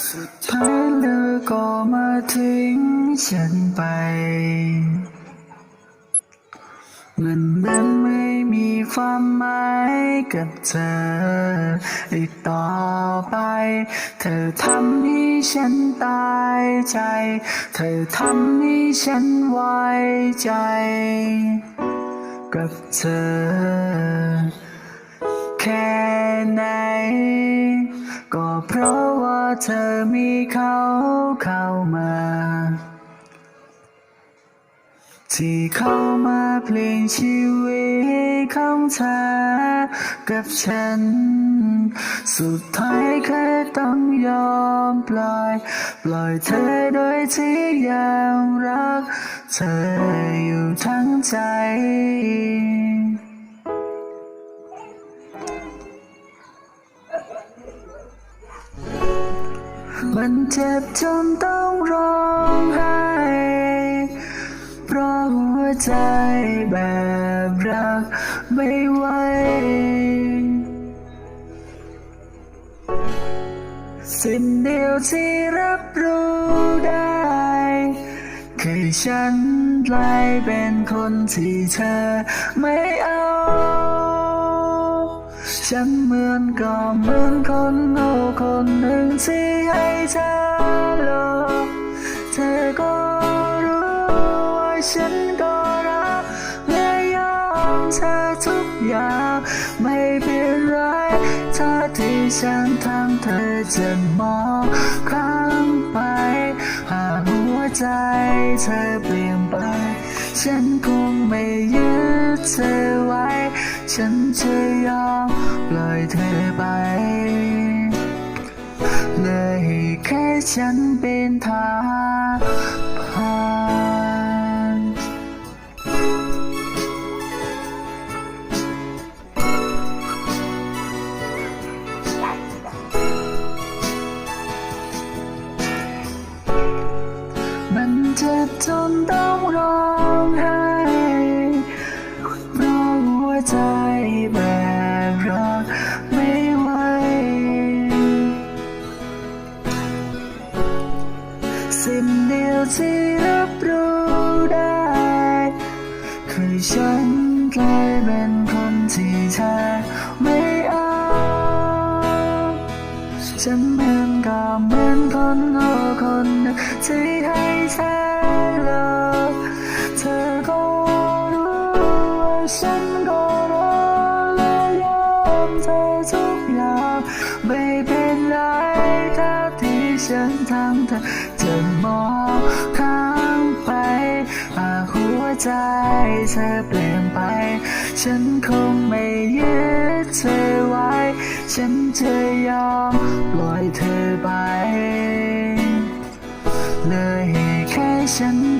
สุดท้ายเธอก็มาทิ้งฉันไป มันเหมือนไม่มีความหมายกับเธอ อีกต่อไป เธอทำให้ฉันตายใจ เธอทำให้ฉันไว้ใจ กับเธอ แค่ไหน ก็เพราะ ว่าเธอมีเขาเข้ามา ที่เข้ามาเพลงชีวิตของเธอกับฉัน สุดท้ายแค่ต้องยอมปล่อย ปล่อยเธอโดยที่ยังรักเธออยู่ มันเจ็บจนต้องร้องไห้ เพราะหัวใจแบบรักไม่ไหวสิ่งเดียวที่รับรู้ได้ คือฉันกลายเป็นคนที่เธอไม่ ฉันเหมือนก็เหมือนคนโง่คนหนึ่งที่ให้เธอหลอกเธอก็รู้ว่าฉันก็รักและยอมเธอทุกอย่างไม่เป็นไรถ้าที่ฉันทำเธอจะมองข้างไป หากหัวใจเธอเปลี่ยนไป ฉันคงไม่ยึดเธอไว้ ฉันจะยอม ฉันเป็นทางผ่านมันเจ็บจนต้องร้องไห้ ฉันกลายเป็นคนที่เธอไม่เอาฉันเหมือนก็เหมือนคนโง่คนที่ให้เธอหลอกเธอก็รู้ว่าฉันก็รอและยอมเธอทุกอย่างไม่เป็นไรถ้าที่ฉันทำเธอจะมอง ใจเธอเปลี่ยนไป ฉันคงไม่ยึดเธอไว้ ฉันจะยอมปล่อยเธอไป เลยแค่ฉัน